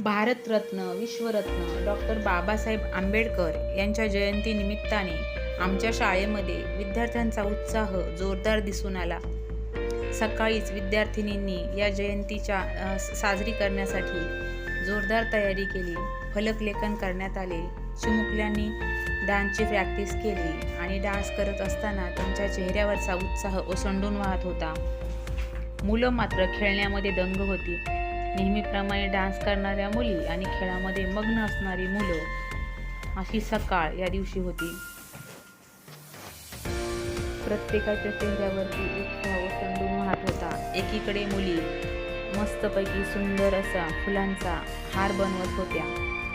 भारतरत्न विश्वरत्न डॉक्टर बाबासाहेब आंबेडकर यांच्या जयंतीनिमित्ताने आमच्या शाळेमध्ये विद्यार्थ्यांचा उत्साह जोरदार दिसून आला. सकाळीच विद्यार्थिनींनी या जयंतीच्या साजरी करण्यासाठी जोरदार तयारी केली. फलकलेखन करण्यात आले. चिमुकल्यांनी डान्सची प्रॅक्टिस केली आणि डान्स करत असताना त्यांच्या चेहऱ्यावरचा उत्साह ओसंडून वाहत होता. मुलं मात्र खेळण्यामध्ये दंग होती. नेहमीप्रमाणे डान्स करणाऱ्या मुली आणि खेळामध्ये मग्न असणारी मुलं अशी सकाळ या दिवशी होती. प्रत्येकाच्या चेहऱ्यावरती उत्साह संडू वाहत होता. एकीकडे मुली मस्तपैकी सुंदर असा फुलांचा हार बनवत होत्या.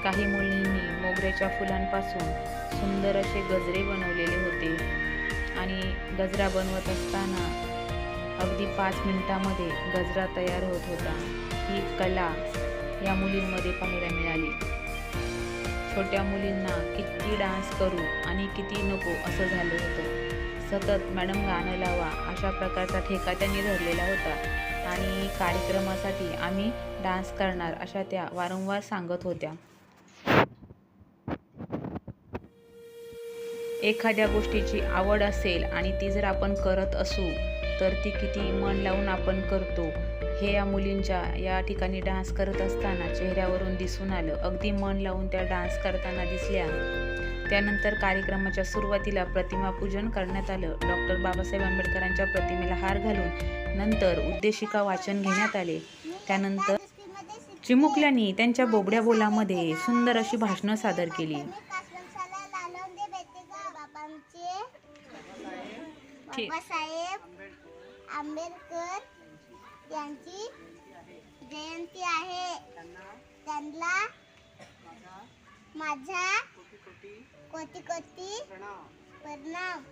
काही मुलींनी मोगऱ्याच्या फुलांपासून सुंदर असे गजरे बनवलेले होते. आणि गजरा बनवत असताना अगदी पाच मिनिटामध्ये गजरा तयार होत होता. ही कला या मुलींमध्ये पाहायला मिळाली. छोट्या मुलींना किती डान्स करू आणि किती नको असं झालं होतं. सतत मॅडम गाणं लावा अशा प्रकारचा ठेका त्यांनी धरलेला होता. आणि कार्यक्रमासाठी आम्ही डान्स करणार अशा त्या वारंवार सांगत होत्या. एखाद्या गोष्टीची आवड असेल आणि ती जर आपण करत असू तर ती किती मन लावून आपण करतो हे या मुलींच्या या ठिकाणी डान्स करत असताना चेहऱ्यावरून दिसून आलं. अगदी मन लावून त्या डान्स करताना दिसल्या. त्यानंतर कार्यक्रमाच्या सुरुवातीला प्रतिमा पूजन करण्यात आलं. डॉक्टर बाबासाहेब आंबेडकरांच्या प्रतिमेला हार घालून नंतर उद्देशिका वाचन घेण्यात आले. त्यानंतर चिमुकल्यांनी त्यांच्या बोबड्या बोलामध्ये सुंदर अशी भाषणं सादर केली. ठीक. आंबेडकर यांची जयंती आहे. त्यांना माझा कोटी कोटी प्रणाम.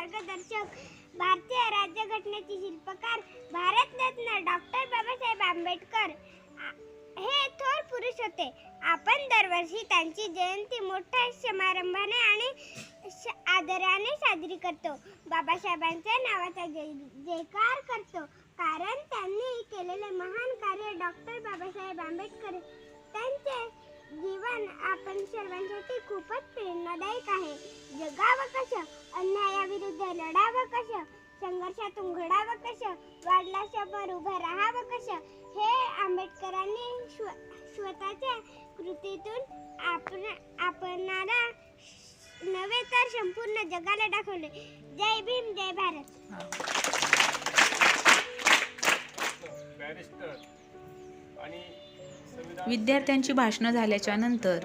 मार्गदर्शक भारतीय राज्यघटनेचे शिल्पकार भारतरत्न डॉक्टर बाबासाहेब आंबेडकर. हे थोर पुरुष होते. आपण दरवर्षी त्यांची जयंती मोठ्या समारंभाने आणि आदराने साजरी करतो. बाबासाहेबांच्या नावाचा जय जयकार करतो. कारण त्यांनी केलेले महान कार्य डॉक्टर बाबासाहेब आंबेडकर त्यांचे जीवन आपण सर्वांसाठी खूपच प्रेरणादायक आहे. जगावं कसं? अन्यायाविरुद्ध लढावं कसं? संघर्षातून घडावं कसं? वाढला शबर उभं राहावं कसं? हे आंबेडकरांनी स्व स्वतःच्या कृतीतून आपण आपणाला नव्हे तर संपूर्ण जगाला दाखवले. जय भीम जय भारत. बॅरिस्टर आणि संविधान विद्यार्थ्यांची भाषणं झाल्याच्यानंतर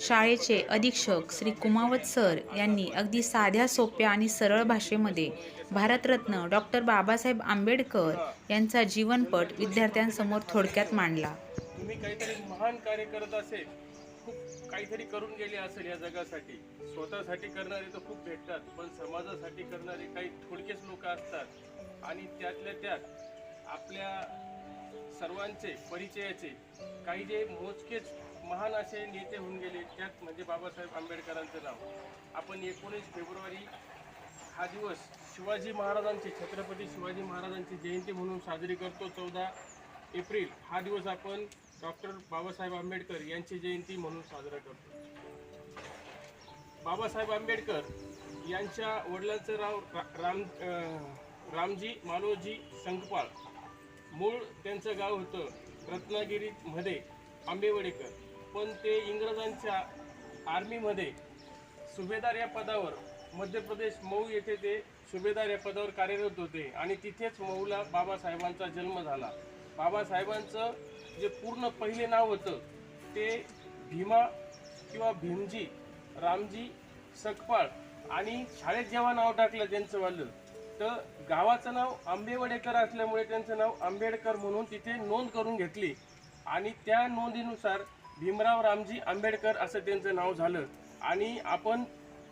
शाळेचे अधीक्षक श्री कुमावत सर यांनी अगदी साध्या सोप्या आणि सरळ भाषेमध्ये भारतरत्न डॉक्टर बाबासाहेब आंबेडकर यांचा जीवनपट विद्यार्थ्यांसमोर थोडक्यात मांडला. तुम्ही काहीतरी महान कार्य करत असेल खूप काहीतरी करून गेले असेल या जगासाठी. स्वतःसाठी करणारे तर खूप भेटतात पण समाजासाठी करणारे काही थोडकेच लोक असतात. आणि त्यातल्या त्यात आपल्या सर्वांचे परिचयाचे काही जे मोजकेच महान असे नेते होऊन गेले त्यात म्हणजे बाबासाहेब आंबेडकरांचं नाव. आपण एकोणीस फेब्रुवारी हा दिवस शिवाजी महाराजांची छत्रपती शिवाजी महाराजांची जयंती म्हणून साजरी करतो. चौदा एप्रिल हा दिवस आपण डॉक्टर बाबासाहेब आंबेडकर यांची जयंती म्हणून साजरा करतो. बाबासाहेब आंबेडकर यांच्या वडिलांचं नाव रा- राम रामजी मालोजी संकपाळ मूळ त्यांचं गाव होतं रत्नागिरीमध्ये आंबेवडेकर. पण ते इंग्रजांच्या आर्मीमध्ये सुभेदार या पदावर मध्य प्रदेश मऊ येथे ते सुभेदार या पदावर कार्यरत होते आणि तिथेच मऊला बाबासाहेबांचा जन्म झाला. बाबासाहेबांचं जे पूर्ण पहिले नाव होतं ते भीमा किंवा भीमजी रामजी सकपाळ आणि शाळेत जेव्हा नाव टाकलं त्यांचं वालं तर गावाचं नाव आंबेवडेकर असल्यामुळे त्यांचं नाव आंबेडकर म्हणून तिथे नोंद करून घेतली. आणि त्या नोंदीनुसार भीमराव रामजी आंबेडकर असं त्यांचं नाव झालं. आणि आपण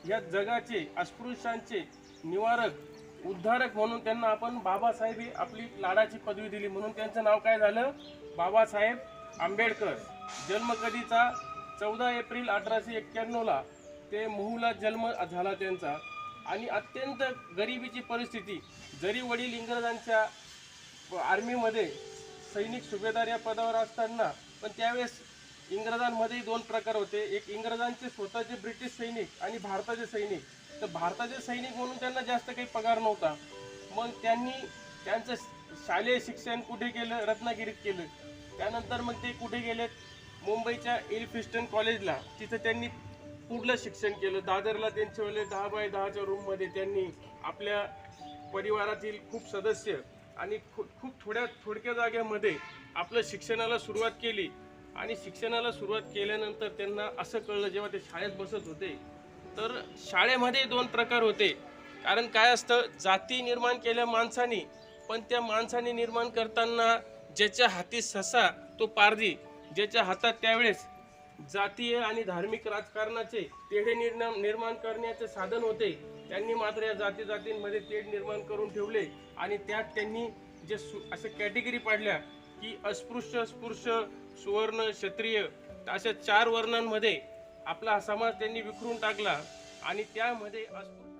या जगाचे अस्पृश्यांचे निवारक उद्धारक म्हणून त्यांना आपण बाबासाहेब ही आपली लाडाची पदवी दिली म्हणून त्यांचं नाव काय झालं? बाबासाहेब आंबेडकर. जन्म कधीचा? चौदा एप्रिल अठराशे एक्क्याण्णवला ते महूला जन्म झाला त्यांचा. आणि अत्यंत गरिबीची परिस्थिती. जरी वडील इंग्रजांच्या आर्मीमध्ये सैनिक सुभेदार या पदावर असताना पण त्यावेळेस इंग्रजांमध्येही दोन प्रकार होते. एक इंग्रजांचे स्वतःचे ब्रिटिश सैनिक आणि भारताचे सैनिक. तर भारताचे सैनिक म्हणून त्यांना जास्त काही पगार नव्हता. मग त्यांनी त्यांचं शालेय शिक्षण कुठे केलं? रत्नागिरीत केलं. त्यानंतर मग ते कुठे गेलेत? मुंबईच्या इलफिस्टन कॉलेजला. तिथं त्यांनी पुढलं शिक्षण केलं. दादरला त्यांच्या वेळेला दहा बाय दहाच्या रूममध्ये त्यांनी आपल्या परिवारातील खूप सदस्य आणि खूप थोड्या थोडक्या जाग्यामध्ये आपलं शिक्षणाला सुरुवात केली. आणि शिक्षणाला सुरुवात केल्यानंतर त्यांना असं कळलं जेव्हा ते शाळेत बसत होते तर शाळेमध्ये दोन प्रकार होते. कारण काय असतं जाती निर्माण केल्या माणसाने पण त्या माणसाने निर्माण करताना ज्याच्या हाती ससा तो पारधी. ज्याच्या हातात त्यावेळेस जातीय आणि धार्मिक राजकारणाचे तेढे निर्माण निर्माण करण्याचे साधन होते. त्यांनी मात्र या जाती जातींमध्ये तेढ निर्माण करून ठेवले आणि त्यात त्यांनी जे सु अशा कॅटेगरी पाडल्या की अस्पृश्य स्पृश्य सुवर्ण क्षत्रिय अशा चार वर्णांमध्ये आपला हा समाज त्यांनी विखरून टाकला आणि त्यामध्ये अस्पृश्य